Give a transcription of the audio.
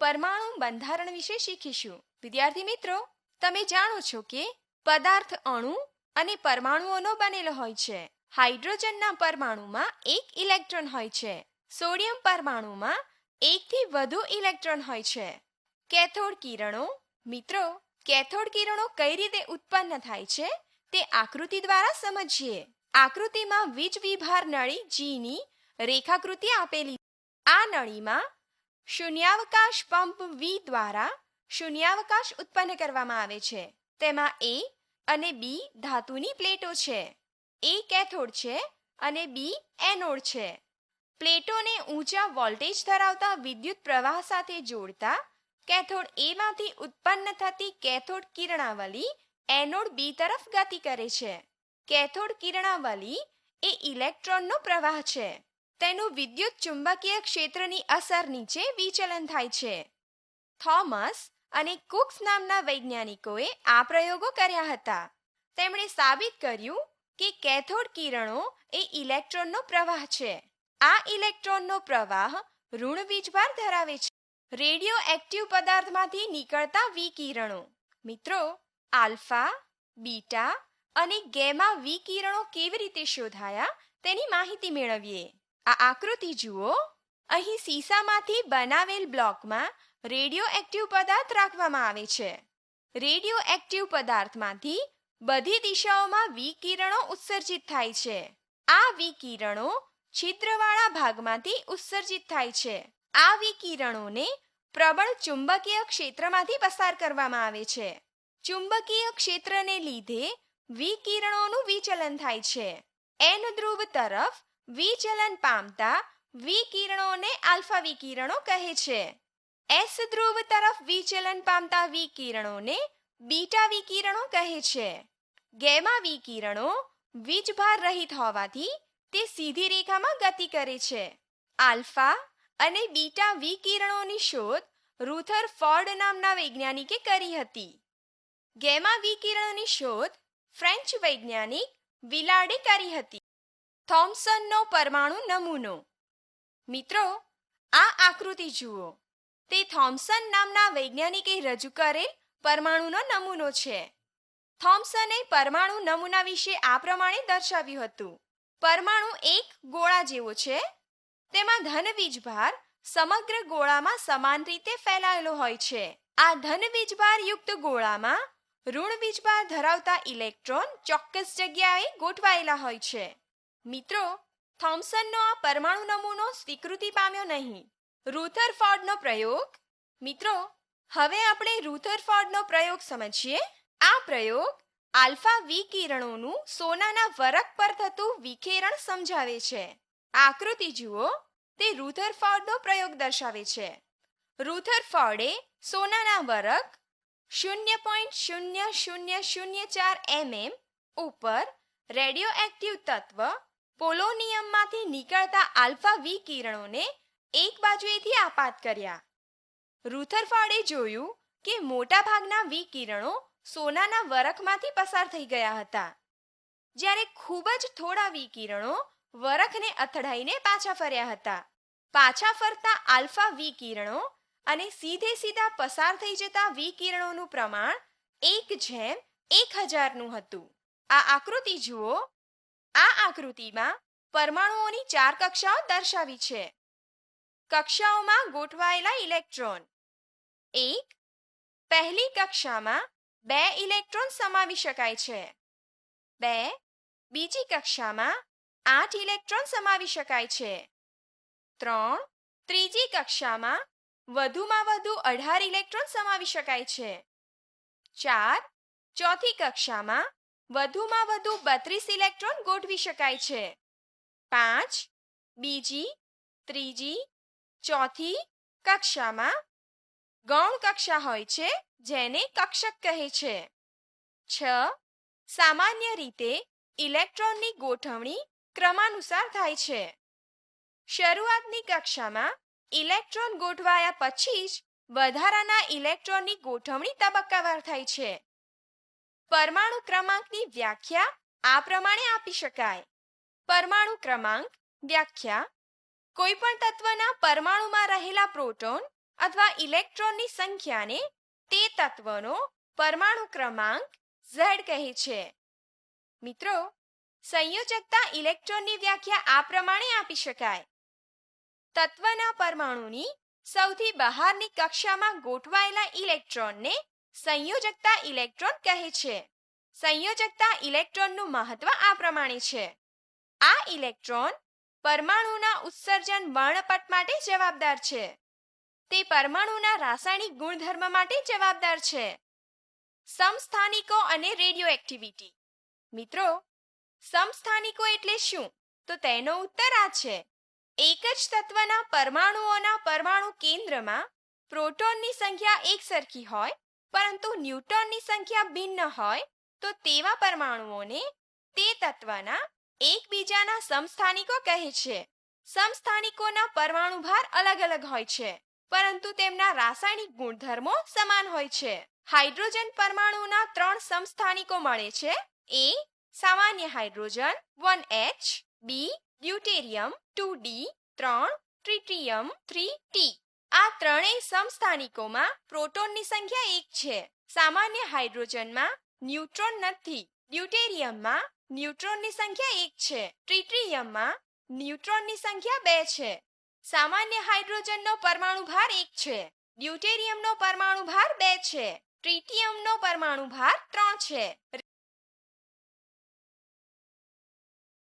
પરમાણુ બંધારણ વિશે શીખીશું. વિદ્યાર્થી મિત્રો, તમે જાણો છો કે પદાર્થ અણુ અને પરમાણુઓનો બનેલો હોય છે. હાઇડ્રોજનના પરમાણુમાં એક ઇલેક્ટ્રોન હોય છે. સોડિયમ પરમાણુમાં એકથી વધુ ઇલેક્ટ્રોન હોય છે. કેથોડ કિરણો, મિત્રો, કેથોડ કિરણો કઈ રીતે ઉત્પન્ન થાય છે તે આકૃતિ દ્વારા સમજીએ. આકૃતિમાં વીજ વિભાર નળી જીની રેખાકૃતિ આપેલી આ નળીમાં શૂન્યાવકાશ પંપ વી દ્વારા શૂન્યાવકાશ ઉત્પન્ન કરવામાં આવે છે. તેમાં એ અને બી ધાતુની પ્લેટો છે. એ કેથોડ છે અને બી એનોડ છે. પ્લેટોને ઊંચા વોલ્ટેજ ધરાવતા વિદ્યુત પ્રવાહ સાથે જોડતા કેથોડ એમાંથી ઉત્પન્ન થતી કેથોડ કિરણાવલી એનોડ બી તરફ ગતિ કરે છે. કેથોડ કિરણાવલી એ ઇલેક્ટ્રોનનો પ્રવાહ છે. તેનું વિદ્યુત ચુંબકીય ક્ષેત્રની અસર નીચે વિચલન થાય છે. થોમસ અને કુક્સ નામના વૈજ્ઞાનિકોએ આ પ્રયોગો કર્યા હતા. તેમણે સાબિત કર્યું કે કેથોડ કિરણો એ ઇલેક્ટ્રોનનો પ્રવાહ છે. આ ઇલેક્ટ્રોનનો પ્રવાહ ઋણ વીજભાર ધરાવે છે. રેડિયો એક્ટિવ પદાર્થમાંથી નીકળતા વિકિરણો મિત્રો, આલ્ફા, બીટા અને ગેમા વિકિરણો કેવી રીતે શોધાયા તેની માહિતી મેળવીએ. આ આકૃતિ જુઓ. અહીં સીસામાંથી બનાવેલ બ્લોકમાં રેડિયો એક્ટિવ પદાર્થ રાખવામાં આવે છે. રેડિયો એક્ટિવ પદાર્થમાંથી બધી દિશાઓમાં વિકિરણો ઉત્સર્જિત થાય છે. આ વિકિરણો છિદ્રવાળા ભાગમાંથી ઉત્સર્જિત થાય છે. આ વિકિરણોને પ્રબળ ચુંબકીય ક્ષેત્રમાંથી પસાર કરવામાં આવે છે. ચુંબકીય ક્ષેત્રને લીધે વિકિરણોનું વિચલન થાય છે. એન ધ્રુવ તરફ વિચલન પામતા વિકિરણોને આલ્ફા વિકિરણો કહે છે. એસ ધ્રુવ તરફ વિચલન પામતા વિકિરણોને બીટા વિકિરણો કહે છે. ગેમા વિકિરણો વીજભાર રહિત હોવાથી તે સીધી રેખામાં ગતિ કરે છે. આલ્ફા અને બીટા વિકિરણોની શોધ રૂથર ફોર્ડ નામના વૈજ્ઞાનિકે કરી હતી. ગેમા વિકિરણોની શોધ ફ્રેન્ચ વૈજ્ઞાનિક વિલાડે કરી હતી. થોમ્સનનો પરમાણુ નમૂનો. મિત્રો, આ આકૃતિ જુઓ. તે થોમ્સન નામના વૈજ્ઞાનિકે રજૂ કરેલ પરમાણુનો નમૂનો છે. થોમ્સને પરમાણુ નમૂના વિશે આ પ્રમાણે દર્શાવ્યું હતું. પરમાણુ એક ગોળા જેવો છે. તેમાં ધન વીજભાર સમગ્ર ગોળામાં સમાન રીતે ફેલાયેલો હોય છે. આ ધન વીજભાર યુક્ત ગોળામાં ઋણ વીજભાર ધરાવતા ઇલેક્ટ્રોન ચોક્કસ જગ્યાએ ગોઠવાયેલા હોય છે. મિત્રો, થોમ્સનનો આ પરમાણુ નમૂનો સ્વીકૃતિ પામ્યો નહીં. રૂથરફોર્ડનો પ્રયોગ? મિત્રો, હવે આપણે રૂથરફોર્ડનો પ્રયોગ સમજીએ. આ પ્રયોગ આલ્ફા વિકિરણોનું સોનાના વરખ પર થતું વિખેરણ સમજાવે છે. આકૃતિ જુઓ. તે રૂથરફોર્ડનો પ્રયોગ દર્શાવે છે. રૂથરફોર્ડે સોનાના વરખ શૂન્ય પોઈન્ટ શૂન્ય શૂન્ય શૂન્ય ચાર એમએમ ઉપર રેડિયો એક્ટિવ તત્વ પોલોનિયમમાંથી નીકળતા આલ્ફા વિકિરણોને એક બાજુએથી આપાત કર્યા. રૂથરફાળે જોયું કે મોટાભાગના વી વિકિરણો સોનાના વરખમાંથી પસાર થઈ ગયા હતા. જ્યારે ખૂબ જ થોડા વિકિરણો વરખને અથડાઈને પાછા ફર્યા હતા. પાછા ફરતા આલ્ફા વિકિરણો અને સીધે સીધા પસાર થઈ જતા વિકિરણોનું પ્રમાણ એક જેમ એક હજારનું હતું. આ આકૃતિ જુઓ. આ આકૃતિમાં પરમાણુઓની ચાર કક્ષાઓ દર્શાવી છે. કક્ષાઓમાં ગોઠવાયેલા ઇલેક્ટ્રોન. એક, પહેલી કક્ષામાં બે ઇલેક્ટ્રોન સમાવી શકાય છે. બે, બીજી કક્ષામાં આઠ ઇલેક્ટ્રોન સમાવી શકાય છે. ત્રણ, ત્રીજી કક્ષામાં વધુમાં વધુ અઢાર ઇલેક્ટ્રોન સમાવી શકાય છે. ચાર, ચોથી કક્ષામાં વધુમાં વધુ બત્રીસ ઇલેક્ટ્રોન ગોઠવી શકાય છે. પાંચ, બીજી, ત્રીજી, ચોથી કક્ષામાં ગૌણ કક્ષા હોય છે, જેને કક્ષક કહે છે. છ, સામાન્ય રીતે ઇલેક્ટ્રોનની ગોઠવણી ક્રમાનુસાર થાય છે. શરૂઆતની કક્ષામાં ઇલેક્ટ્રોન ગોઠવાયા પછી જ વધારાના ઇલેક્ટ્રોનની ગોઠવણી તબક્કાવાર થાય છે. પરમાણુ ક્રમાંકની વ્યાખ્યા આ પ્રમાણે આપી શકાય. પરમાણુ ક્રમાંક, વ્યાખ્યા. કોઈપણ તત્વના પરમાણુમાં રહેલા પ્રોટોન અથવા ઇલેક્ટ્રોનની સંખ્યાને તે તત્વનો પરમાણુ ક્રમાંક ઝેડ કહે છે. મિત્રો, સંયોજકતા ઇલેક્ટ્રોનની વ્યાખ્યા આ પ્રમાણે આપી શકાય. તત્વના પરમાણુની સૌથી બહારની કક્ષામાં ગોઠવાયેલા ઇલેક્ટ્રોનને સંયોજકતા ઇલેક્ટ્રોન કહે છે. સંયોજકતા ઇલેક્ટ્રોનનું મહત્વ આ પ્રમાણે છે. આ ઇલેક્ટ્રોન પરમાણુના ઉત્સર્જન વર્ણપટ માટે જવાબદાર છે. તે પરમાણુના રાસાયણિક ગુણધર્મ માટે જવાબદાર છે. સમસ્થાનિકો અને રેડિયો એક્ટિવિટી મિત્રો, સમસ્થાનિકો એટલે શું? તો તેનો ઉત્તર આ છે. એક જ તત્વના પરમાણુઓના પરમાણુ કેન્દ્રમાં પ્રોટોનની સંખ્યા એકસરખી હોય પરંતુ ન્યુટ્રોનની સંખ્યા ભિન્ન હોય, તો તેવા પરમાણુઓને તે તત્વના એકબીજાના સમસ્થાનિકો કહે છે. સમસ્થાનિકોના પરમાણુ ભાર અલગ અલગ હોય છે, પરંતુ તેમના રાસાયણિક ગુણધર્મો સમાન હોય છે. હાઇડ્રોજન પરમાણુના ત્રણ સમસ્થાનિકો મળે છે. એ સામાન્ય hydrogen, one H, B, deuterium, two D, ત્રણ ટ્રિટિયમ થ્રી ટી. આ ત્રણેય સમસ્થાનિકોમાં પ્રોટોનની સંખ્યા એક છે. સામાન્ય હાઇડ્રોજનમાં ન્યુટ્રોન નથી. ડ્યુટેરિયમમાં ન્યુટ્રોનની સંખ્યા એક છે. ટ્રિટિયમમાં ન્યુટ્રોનની સંખ્યા બે છે. સામાન્ય હાઇડ્રોજનનો પરમાણુ ભાર એક છે. ડ્યુટેરિયમનો પરમાણુ ભાર બે છે. ટ્રિટિયમનો પરમાણુ ભાર ત્રણ છે.